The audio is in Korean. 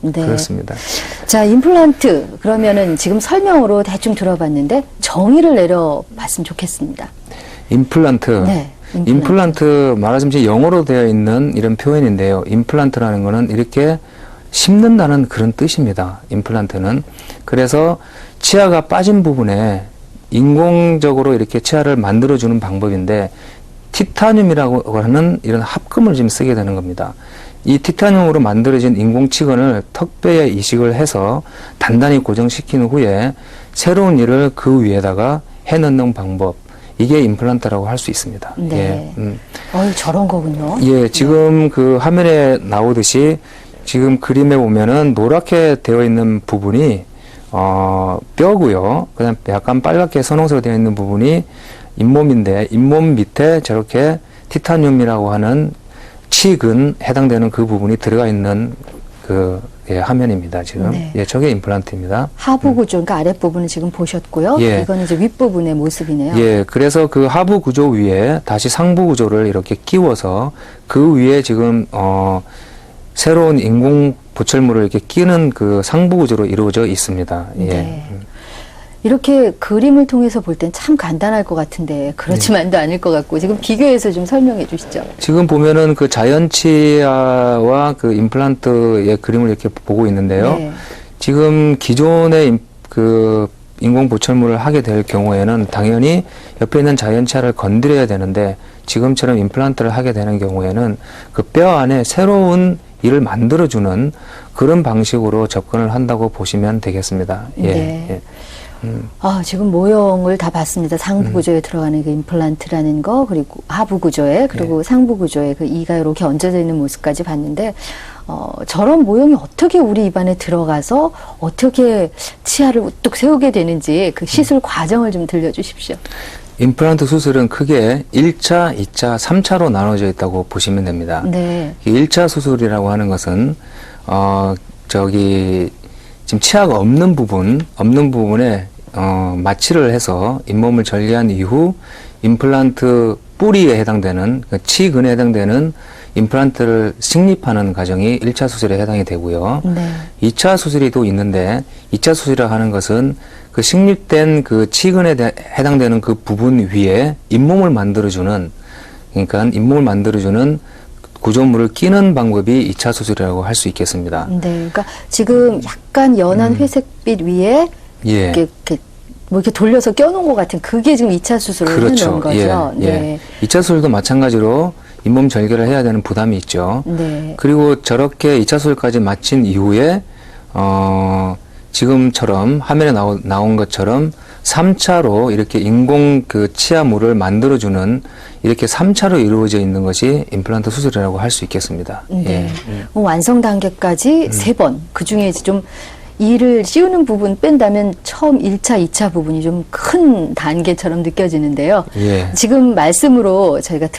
네. 그렇습니다. 자, 임플란트 그러면은 지금 설명으로 대충 들어봤는데 정의를 내려봤으면 좋겠습니다. 임플란트. 네, 임플란트. 임플란트 말하자면 이제 영어로 되어 있는 이런 표현인데요. 임플란트라는 거는 이렇게 심는다는 그런 뜻입니다. 임플란트는. 그래서 치아가 빠진 부분에 인공적으로 이렇게 치아를 만들어주는 방법인데 티타늄이라고 하는 이런 합금을 지금 쓰게 되는 겁니다. 이 티타늄으로 만들어진 인공치근을 턱뼈에 이식을 해서 단단히 고정시킨 후에 새로운 일을 그 위에다가 해넣는 방법. 이게 임플란트라고 할 수 있습니다. 네. 예, 음. 어이, 저런 거군요. 예, 지금 그 화면에 나오듯이 지금 그림에 보면은 노랗게 되어 있는 부분이 어, 뼈고요. 그다음 약간 빨갛게 선홍색으로 되어 있는 부분이 잇몸인데 잇몸 밑에 저렇게 티타늄이라고 하는 치근 해당되는 그 부분이 들어가 있는 그 예, 화면입니다. 지금 네. 예, 저게 임플란트입니다. 하부 구조, 그러니까 아랫 부분은 지금 보셨고요. 예. 이거는 이제 윗 부분의 모습이네요. 예, 그래서 그 하부 구조 위에 다시 상부 구조를 이렇게 끼워서 그 위에 지금 어 새로운 인공 보철물을 이렇게 끼는 그 상부 구조로 이루어져 있습니다. 예. 네. 이렇게 그림을 통해서 볼 땐 참 간단할 것 같은데 그렇지만도 않을 것 같고 지금 비교해서 좀 설명해 주시죠. 지금 보면은 그 자연치아와 그 임플란트의 그림을 이렇게 보고 있는데요. 네. 지금 기존의 임- 그 인공 보철물을 하게 될 경우에는 당연히 옆에 있는 자연치아를 건드려야 되는데 지금처럼 임플란트를 하게 되는 경우에는 그 뼈 안에 새로운 일을 만들어주는 그런 방식으로 접근을 한다고 보시면 되겠습니다. 예, 네. 예. 음, 아, 지금 모형을 다 봤습니다. 상부 구조에 들어가는 그 임플란트라는 거, 그리고 하부 구조에, 그리고 상부 구조에 그 이가 이렇게 얹어져 있는 모습까지 봤는데, 어, 저런 모형이 어떻게 우리 입안에 들어가서 어떻게 치아를 우뚝 세우게 되는지 그 시술 과정을 좀 들려주십시오. 임플란트 수술은 크게 1차, 2차, 3차로 나눠져 있다고 보시면 됩니다. 네. 이 1차 수술이라고 하는 것은 어 저기 지금 치아가 없는 부분 없는 부분에 어 마취를 해서 잇몸을 절개한 이후 임플란트 뿌리에 해당되는 그 치근에 해당되는 임플란트를 식립하는 과정이 1차 수술에 해당이 되고요. 네. 2차 수술이 또 있는데 2차 수술이라고 하는 것은 그 식립된 그 치근에 대- 해당되는 그 부분 위에 잇몸을 만들어주는 그러니까 잇몸을 만들어주는 구조물을 끼는 방법이 2차 수술이라고 할 수 있겠습니다. 네. 그러니까 지금 약간 연한 회색빛 위에 음. 예. 이렇게, 이렇게 뭐 이렇게 돌려서 껴놓은 것 같은 그게 지금 2차 수술을 해놓은 거죠. 예, 네. 예. 2차 수술도 마찬가지로 잇몸 절개를 해야 되는 부담이 있죠. 네. 그리고 저렇게 2차 수술까지 마친 이후에 어 지금처럼 화면에 나오, 나온 것처럼 3차로 이렇게 인공 그 치아물을 만들어주는 이렇게 3차로 이루어져 있는 것이 임플란트 수술이라고 할 수 있겠습니다. 네. 예. 뭐 완성 단계까지 세 번. 그 중에 이제 좀 이를 씌우는 부분 뺀다면 처음 1차, 2차 부분이 좀 큰 단계처럼 느껴지는데요. 예. 지금 말씀으로 저희가 들어